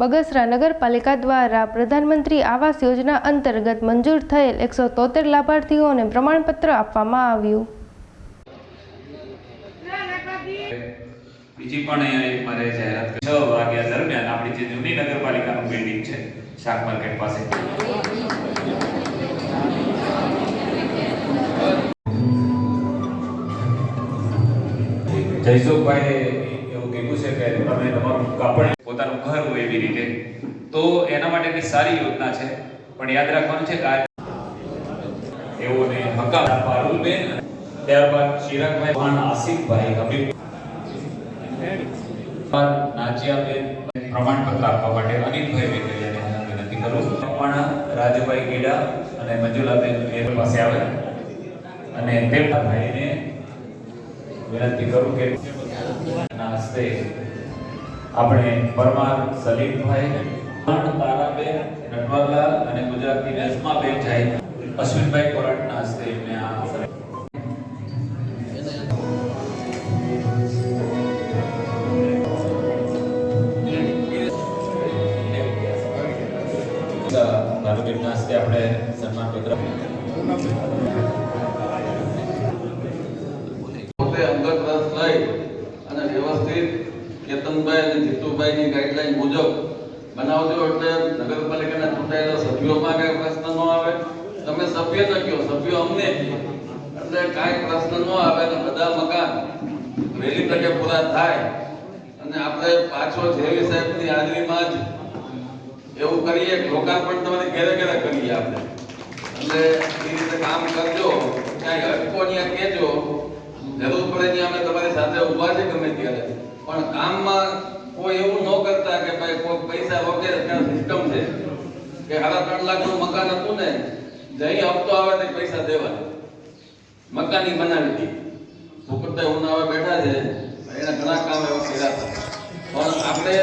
બગસરા નગરપાલિકા દ્વારા પ્રધાનમંત્રી આવાસ યોજના અંતર્ગત મંજૂર થયેલ એકસો તોતેર લાભાર્થીઓને પ્રમાણપત્ર આપવામાં આવ્યું. બીજી પણ મારે જાહેરાત છ વાગ્યા દરમિયાન આપણી જે જૂની નગરપાલિકાનું બિલ્ડિંગ છે, શાક માર્કેટ પાસે. જયસુખભાઈ એવું કીધું છે કે તમે તમારું કાપડ પોતાનું ઘર હોય એવી રીતે તો એના માટેની સારી યોજના છે? પણ યાદ રાખવાનું છે કે એઓને હકા પારુલબેન ત્યારબાદ ચિરાગભાઈ ભાણ આસિફભાઈ હબીબ નાચિયાબેન પ્રમાણપત્ર આપવા માટે અનિલભાઈ વેકરિયાને વિનંતી કરું પણ રાજુભાઈ ગેડા અને મંજુલાબેન એ પાસે આવે અને તેમના ભાઈને વિનંતી કરું કે નાસ્તે આપણે પરમાર સલીમભાઈ તારાબેન નટવરલાલ અને ગુજરાતની રેશમાબેન જાય. અશ્વિનભાઈ કોરટના હસ્તે એમને આ ભાનુબેનના હસ્તે આપણે સન્માન પત્ર. પોતે અંગત રસ લઈ અને વ્યવસ્થિત કેતનભાઈ અને જીતુભાઈની ગાઈડલાઈન મુજબ બનાવજો એટલે નગરપાલિકાના ચૂંટાયેલા સભ્યોમાં કઈ પ્રશ્ન ન આવે. તમે સભ્ય ન સભ્યો અમને એટલે કાંઈ પ્રશ્ન ન આવે અને બધા મકાન વહેલી તકે પૂરા થાય. અને આપણે પાછો જેવી સાહેબની હાજરીમાં જ એવું કરીએ કે લોકાર્પણ તમારી ઘેરે ઘેરે કરીએ આપણે. એટલે એ રીતે કામ કરજો. ક્યાંય અટકો ત્યાં કહેજો. જરૂર પડે ત્યાં અમે તમારી સાથે ઊભા છે ગમે ત્યારે. પણ કામમાં કોઈ એવું ન કરતા કે ભાઈ કોઈ પૈસા વગેરે ત્યાં સિસ્ટમ છે. કે સાડા ત્રણ લાખનું મકાન હતું ને, જઈ હપ્તો આવે તે પૈસા દેવાના. મકાની બનાવી હતી ભૂપતભાઈ ઉનાવા બેઠા છે, એના ઘણા કામ એવા કર્યા હતા. પણ આપણે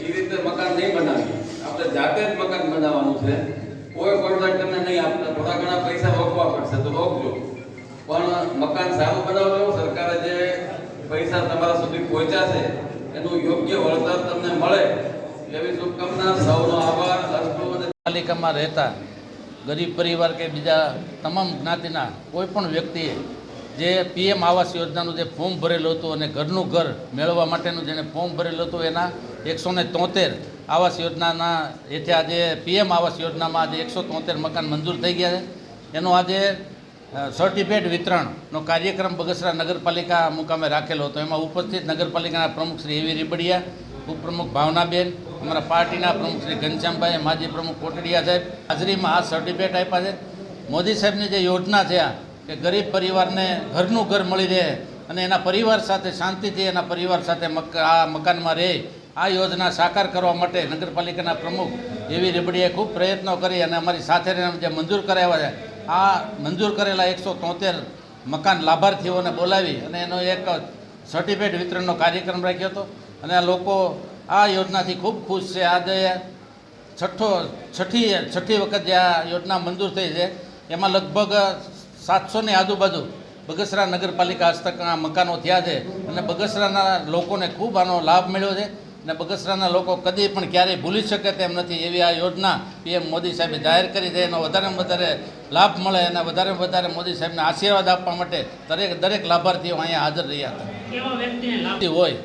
એ રીતે મકાન નહીં બનાવીએ. આપણે જાતે જ મકાન બનાવવાનું છે. કોઈ કોન્ટ્રાક્ટરને નહીં આપતા. થોડા ઘણા પૈસા રોકવા પડશે તો રોકજો. પણ મકાન સારું બનાવજો. સરકારે જે પૈસા તમારા સુધી પહોંચ્યા છે એનું યોગ્ય વળતર તમને મળે. એવી શુભકામના, સૌનો આભાર પાલિકામાં રહેતા ગરીબ પરિવાર કે બીજા તમામ જ્ઞાતિના કોઈ પણ વ્યક્તિએ જે પીએમ આવાસ યોજનાનું જે ફોર્મ ભરેલું હતું અને ઘરનું ઘર મેળવવા માટેનું જેને ફોર્મ ભરેલું હતું, એના એકસો ને તોતેર આવાસ યોજનાના હેઠળ આજે પીએમ આવાસ યોજનામાં આજે એકસો તોતેર મકાન મંજૂર થઈ ગયા છે. એનો આજે સર્ટિફિકેટ વિતરણનો કાર્યક્રમ બગસરા નગરપાલિકા મુકામે રાખેલો હતો. એમાં ઉપસ્થિત નગરપાલિકાના પ્રમુખ શ્રી એવી રીબડિયા, ઉપપ્રમુખ ભાવનાબેન, અમારા પાર્ટીના પ્રમુખ શ્રી ઘનશ્યામભાઈ, માજી પ્રમુખ કોટડિયા સાહેબ. હાજરીમાં આ સર્ટિફિકેટ આપ્યા છે. મોદી સાહેબની જે યોજના છે આ, કે ગરીબ પરિવારને ઘરનું ઘર મળી રહે અને એના પરિવાર સાથે શાંતિથી એના પરિવાર સાથે આ મકાનમાં રહે, આ યોજના સાકાર કરવા માટે નગરપાલિકાના પ્રમુખ એવી રેબડીએ ખૂબ પ્રયત્નો કરી અને અમારી સાથે જે મંજૂર કરાવ્યા છે આ મંજૂર કરેલા એકસો તોતેર મકાન લાભાર્થીઓને બોલાવી અને એનો એક સર્ટિફિકેટ વિતરણનો કાર્યક્રમ રાખ્યો હતો. અને આ લોકો આ યોજનાથી ખૂબ ખુશ છે. આજે છઠ્ઠો, છઠ્ઠી છઠ્ઠી વખત જે આ યોજના મંજૂર થઈ છે, એમાં લગભગ સાતસોની આજુબાજુ બગસરા નગરપાલિકા હસ્તકના મકાનો થયા છે અને બગસરાના લોકોને ખૂબ આનો લાભ મળ્યો છે. અને બગસરાના લોકો કદી પણ ક્યારેય ભૂલી શકે તેમ નથી. એવી આ યોજના પીએમ મોદી સાહેબે જાહેર કરી છે. એનો વધારેમાં વધારે લાભ મળે અને વધારેમાં વધારે મોદી સાહેબને આશીર્વાદ આપવા માટે દરેક દરેક લાભાર્થીઓ અહીંયા હાજર રહ્યા હતા. હોય